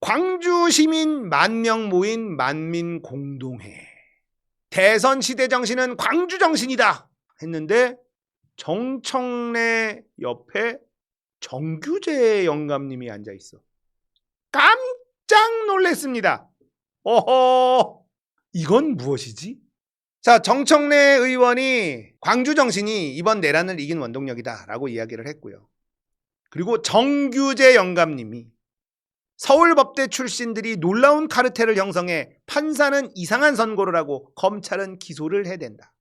광주 시민 만명 모인 만민 공동회. 대선 시대 정신은 광주 정신이다 했는데 정청래 옆에 정규재 영감님이 앉아 있어. 깜짝 놀랐습니다. 어허, 이건 무엇이지? 자, 정청래 의원이 광주 정신이 이번 내란을 이긴 원동력이다라고 이야기를 했고요. 그리고 정규재 영감님이 서울법대 출신들이 놀라운 카르텔을 형성해 판사는 이상한 선고를 하고 검찰은 기소를 해댄다.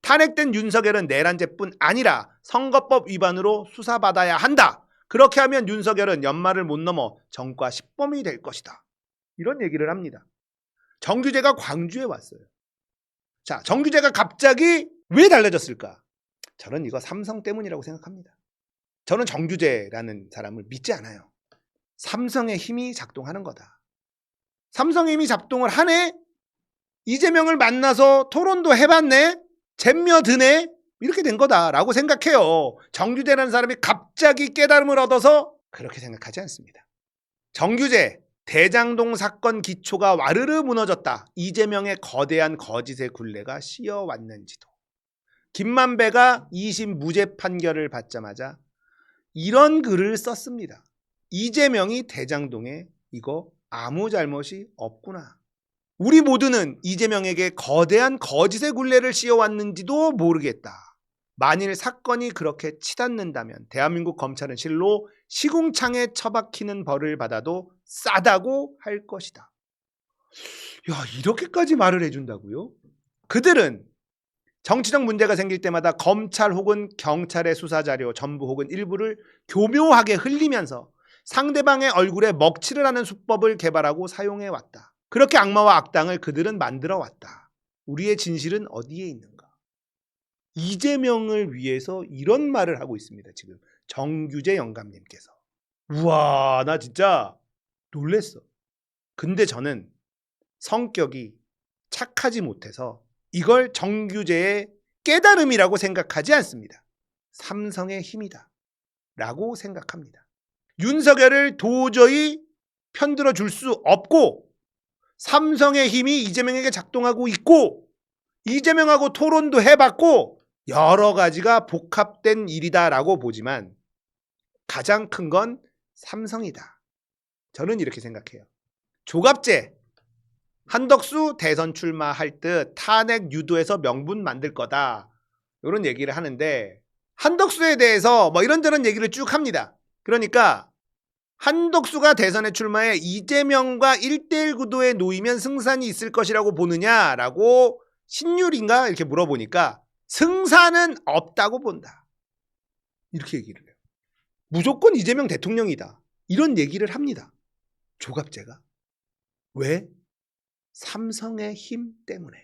탄핵된 윤석열은 내란죄뿐 아니라 선거법 위반으로 수사받아야 한다. 그렇게 하면 윤석열은 연말을 못 넘어 정과 10범이 될 것이다. 이런 얘기를 합니다. 정규재가 광주에 왔어요. 자, 정규재가 갑자기 왜 달라졌을까? 저는 이거 삼성 때문이라고 생각합니다. 저는 정규재라는 사람을 믿지 않아요. 삼성의 힘이 작동하는 거다. 삼성의 힘이 작동을 하네? 이재명을 만나서 토론도 해봤네? 잼며 드네? 이렇게 된 거다라고 생각해요. 정규재라는 사람이 갑자기 깨달음을 얻어서 그렇게 생각하지 않습니다. 정규재, 대장동 사건 기초가 와르르 무너졌다. 이재명의 거대한 거짓의 굴레가 씌어왔는지도. 김만배가 2심 무죄 판결을 받자마자 이런 글을 썼습니다. 이재명이 대장동에 이거 아무 잘못이 없구나. 우리 모두는 이재명에게 거대한 거짓의 굴레를 씌워왔는지도 모르겠다. 만일 사건이 그렇게 치닫는다면 대한민국 검찰은 실로 시궁창에 처박히는 벌을 받아도 싸다고 할 것이다. 야, 이렇게까지 말을 해준다고요? 그들은 정치적 문제가 생길 때마다 검찰 혹은 경찰의 수사 자료 전부 혹은 일부를 교묘하게 흘리면서 상대방의 얼굴에 먹칠을 하는 수법을 개발하고 사용해 왔다. 그렇게 악마와 악당을 그들은 만들어 왔다. 우리의 진실은 어디에 있는가? 이재명을 위해서 이런 말을 하고 있습니다. 지금 정규재 영감님께서. 우와, 나 진짜 놀랬어. 근데 저는 성격이 착하지 못해서 이걸 정규재의 깨달음이라고 생각하지 않습니다. 삼성의 힘이다. 라고 생각합니다. 윤석열을 도저히 편들어 줄 수 없고 삼성의 힘이 이재명에게 작동하고 있고 이재명하고 토론도 해봤고 여러 가지가 복합된 일이다라고 보지만 가장 큰 건 삼성이다. 저는 이렇게 생각해요. 조갑제 한덕수 대선 출마할 듯 탄핵 유도해서 명분 만들 거다. 이런 얘기를 하는데 한덕수에 대해서 뭐 이런저런 얘기를 쭉 합니다. 그러니까 한덕수가 대선에 출마해 이재명과 1대1 구도에 놓이면 승산이 있을 것이라고 보느냐라고 신율인가 이렇게 물어보니까 승산은 없다고 본다. 이렇게 얘기를 해요. 무조건 이재명 대통령이다. 이런 얘기를 합니다. 조갑제가. 왜? 삼성의 힘 때문에.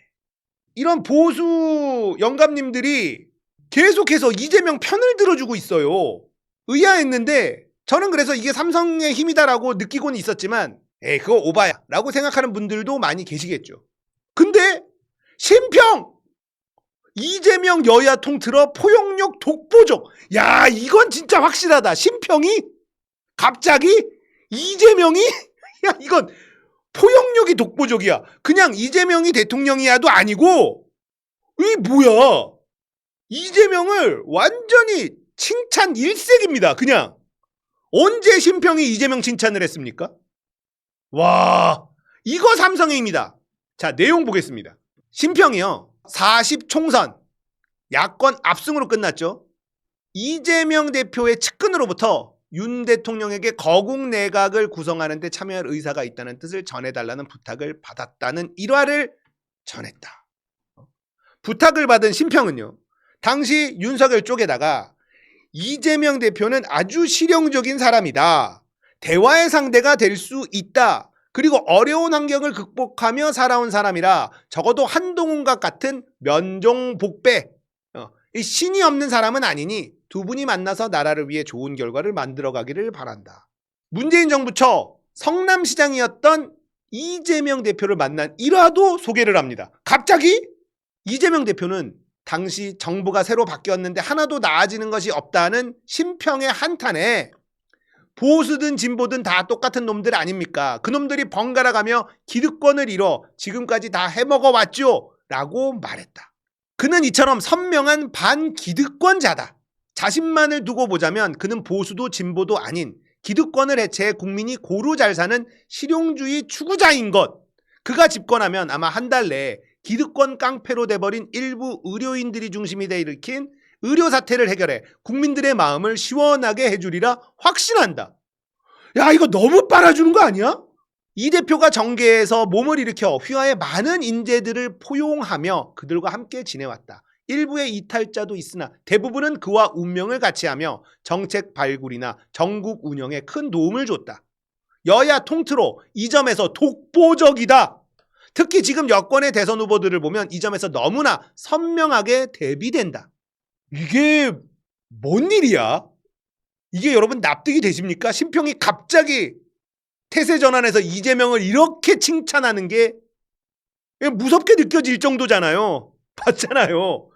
이런 보수 영감님들이 계속해서 이재명 편을 들어주고 있어요. 의아했는데 저는 그래서 이게 삼성의 힘이다라고 느끼고는 있었지만 에이 그거 오바야 라고 생각하는 분들도 많이 계시겠죠. 근데 심평 이재명 여야 통틀어 포용력 독보적. 야 이건 진짜 확실하다. 심평이 갑자기 이재명이 야 이건 포용력이 독보적이야. 그냥 이재명이 대통령이야도 아니고 이 뭐야? 이재명을 완전히 칭찬 일색입니다 그냥 언제 심평이 이재명 칭찬을 했습니까? 와, 이거 삼성의 힘이다. 자, 내용 보겠습니다. 심평이요. 40 총선 야권 압승으로 끝났죠. 이재명 대표의 측근으로부터 윤 대통령에게 거국 내각을 구성하는 데 참여할 의사가 있다는 뜻을 전해달라는 부탁을 받았다는 일화를 전했다. 부탁을 받은 심평은요. 당시 윤석열 쪽에다가 이재명 대표는 아주 실용적인 사람이다. 대화의 상대가 될 수 있다. 그리고 어려운 환경을 극복하며 살아온 사람이라 적어도 한동훈과 같은 면종복배 어, 이 신이 없는 사람은 아니니 두 분이 만나서 나라를 위해 좋은 결과를 만들어 가기를 바란다. 문재인 정부 초 성남시장이었던 이재명 대표를 만난 일화도 소개를 합니다. 갑자기 이재명 대표는 당시 정부가 새로 바뀌었는데 하나도 나아지는 것이 없다는 심평의 한탄에 보수든 진보든 다 똑같은 놈들 아닙니까? 그 놈들이 번갈아 가며 기득권을 잃어 지금까지 다 해먹어 왔죠. 라고 말했다. 그는 이처럼 선명한 반기득권자다. 자신만을 두고 보자면 그는 보수도 진보도 아닌 기득권을 해체해 국민이 고루 잘 사는 실용주의 추구자인 것. 그가 집권하면 아마 한 달 내에 기득권 깡패로 돼버린 일부 의료인들이 중심이 돼 일으킨 의료 사태를 해결해 국민들의 마음을 시원하게 해주리라 확신한다. 야 이거 너무 빨아주는 거 아니야? 이 대표가 정계에서 몸을 일으켜 휘하의 많은 인재들을 포용하며 그들과 함께 지내왔다. 일부의 이탈자도 있으나 대부분은 그와 운명을 같이하며 정책 발굴이나 전국 운영에 큰 도움을 줬다. 여야 통틀어 이 점에서 독보적이다. 특히 지금 여권의 대선 후보들을 보면 이 점에서 너무나 선명하게 대비된다. 이게 뭔 일이야? 이게 여러분 납득이 되십니까? 심평이 갑자기 태세 전환에서 이재명을 이렇게 칭찬하는 게 무섭게 느껴질 정도잖아요. 봤잖아요.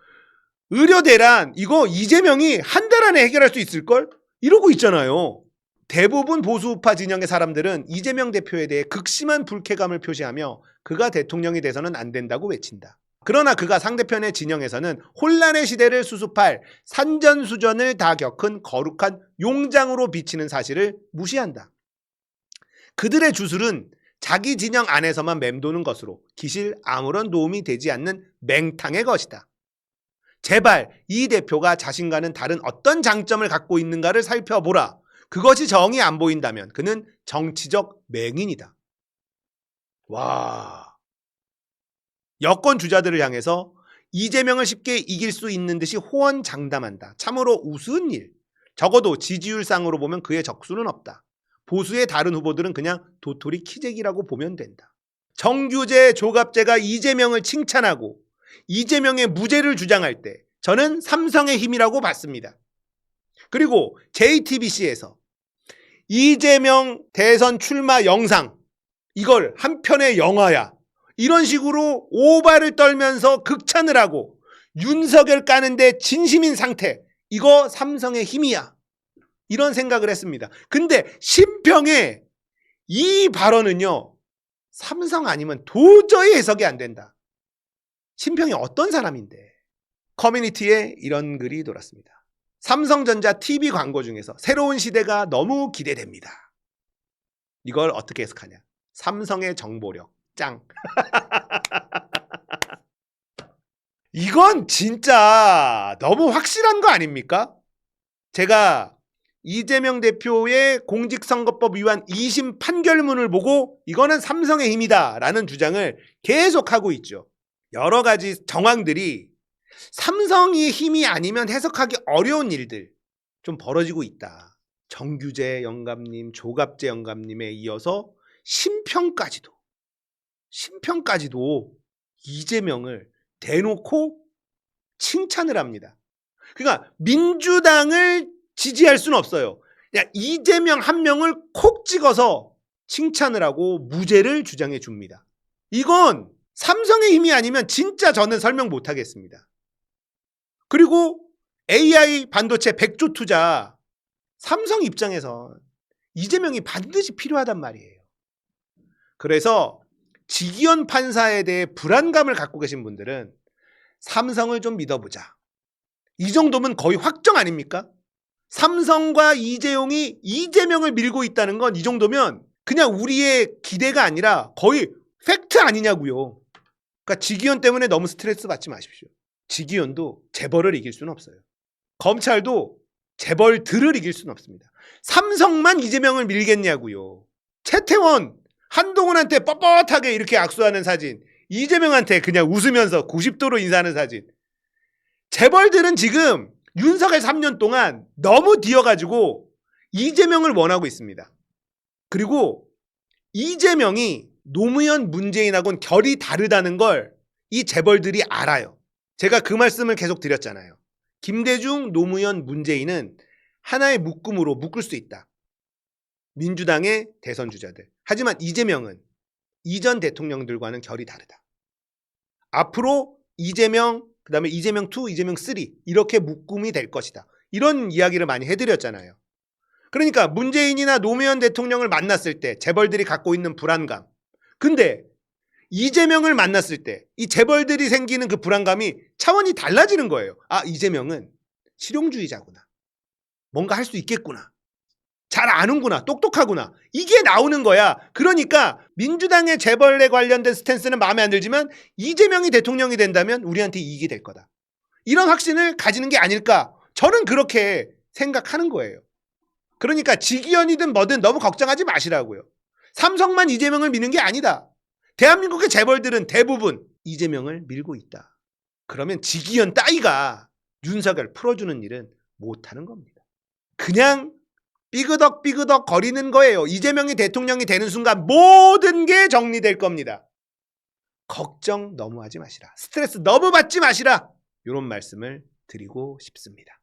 의료 대란 이거 이재명이 한 달 안에 해결할 수 있을걸? 이러고 있잖아요. 대부분 보수우파 진영의 사람들은 이재명 대표에 대해 극심한 불쾌감을 표시하며 그가 대통령이 돼서는 안 된다고 외친다. 그러나 그가 상대편의 진영에서는 혼란의 시대를 수습할 산전수전을 다 겪은 거룩한 용장으로 비치는 사실을 무시한다. 그들의 주술은 자기 진영 안에서만 맴도는 것으로 기실 아무런 도움이 되지 않는 맹탕의 것이다. 제발 이 대표가 자신과는 다른 어떤 장점을 갖고 있는가를 살펴보라. 그것이 정이 안 보인다면 그는 정치적 맹인이다. 와. 여권 주자들을 향해서 이재명을 쉽게 이길 수 있는 듯이 호언장담한다. 참으로 우스운 일. 적어도 지지율상으로 보면 그의 적수는 없다. 보수의 다른 후보들은 그냥 도토리 키재기라고 보면 된다. 정규재, 조갑재가 이재명을 칭찬하고 이재명의 무죄를 주장할 때 저는 삼성의 힘이라고 봤습니다. 그리고 JTBC에서 이재명 대선 출마 영상 이걸 한 편의 영화야. 이런 식으로 오바를 떨면서 극찬을 하고 윤석열 까는데 진심인 상태. 이거 삼성의 힘이야. 이런 생각을 했습니다. 근데 심평의 이 발언은요. 삼성 아니면 도저히 해석이 안 된다. 심평이 어떤 사람인데? 커뮤니티에 이런 글이 돌았습니다. 삼성전자 TV 광고 중에서 새로운 시대가 너무 기대됩니다. 이걸 어떻게 해석하냐? 삼성의 정보력 짱. 이건 진짜 너무 확실한 거 아닙니까? 제가 이재명 대표의 공직선거법 위반 2심 판결문을 보고 이거는 삼성의 힘이다 라는 주장을 계속하고 있죠. 여러 가지 정황들이 삼성이 힘이 아니면 해석하기 어려운 일들 좀 벌어지고 있다. 정규재 영감님, 조갑재 영감님에 이어서 심평까지도 심평까지도 이재명을 대놓고 칭찬을 합니다. 그러니까 민주당을 지지할 수는 없어요. 그냥 이재명 한 명을 콕 찍어서 칭찬을 하고 무죄를 주장해 줍니다. 이건 삼성의 힘이 아니면 진짜 저는 설명 못 하겠습니다. 그리고 AI 반도체 100조 투자 삼성 입장에서 이재명이 반드시 필요하단 말이에요. 그래서 지기현 판사에 대해 불안감을 갖고 계신 분들은 삼성을 좀 믿어보자. 이 정도면 거의 확정 아닙니까? 삼성과 이재용이 이재명을 밀고 있다는 건 이 정도면 그냥 우리의 기대가 아니라 거의 팩트 아니냐고요. 그러니까 지기현 때문에 너무 스트레스 받지 마십시오. 지기현도 재벌을 이길 수는 없어요. 검찰도 재벌들을 이길 수는 없습니다. 삼성만 이재명을 밀겠냐고요. 채태원 한동훈한테 뻣뻣하게 이렇게 악수하는 사진, 이재명한테 그냥 웃으면서 90도로 인사하는 사진. 재벌들은 지금 윤석열 3년 동안 너무 뒤어가지고 이재명을 원하고 있습니다. 그리고 이재명이 노무현 문재인하고는 결이 다르다는 걸 이 재벌들이 알아요. 제가 그 말씀을 계속 드렸잖아요. 김대중, 노무현, 문재인은 하나의 묶음으로 묶을 수 있다. 민주당의 대선 주자들. 하지만 이재명은 이전 대통령들과는 결이 다르다. 앞으로 이재명, 그 다음에 이재명 2, 이재명 3 이렇게 묶음이 될 것이다. 이런 이야기를 많이 해드렸잖아요. 그러니까 문재인이나 노무현 대통령을 만났을 때 재벌들이 갖고 있는 불안감. 근데 이재명을 만났을 때 이 재벌들이 생기는 그 불안감이 차원이 달라지는 거예요. 아, 이재명은 실용주의자구나. 뭔가 할 수 있겠구나. 잘 아는구나. 똑똑하구나. 이게 나오는 거야. 그러니까 민주당의 재벌에 관련된 스탠스는 마음에 안 들지만 이재명이 대통령이 된다면 우리한테 이익이 될 거다. 이런 확신을 가지는 게 아닐까. 저는 그렇게 생각하는 거예요. 그러니까 직위원이든 뭐든 너무 걱정하지 마시라고요. 삼성만 이재명을 미는 게 아니다. 대한민국의 재벌들은 대부분 이재명을 밀고 있다. 그러면 직위원 따위가 윤석열 풀어주는 일은 못하는 겁니다. 그냥 삐그덕 삐그덕 거리는 거예요. 이재명이 대통령이 되는 순간 모든 게 정리될 겁니다. 걱정 너무 하지 마시라. 스트레스 너무 받지 마시라. 이런 말씀을 드리고 싶습니다.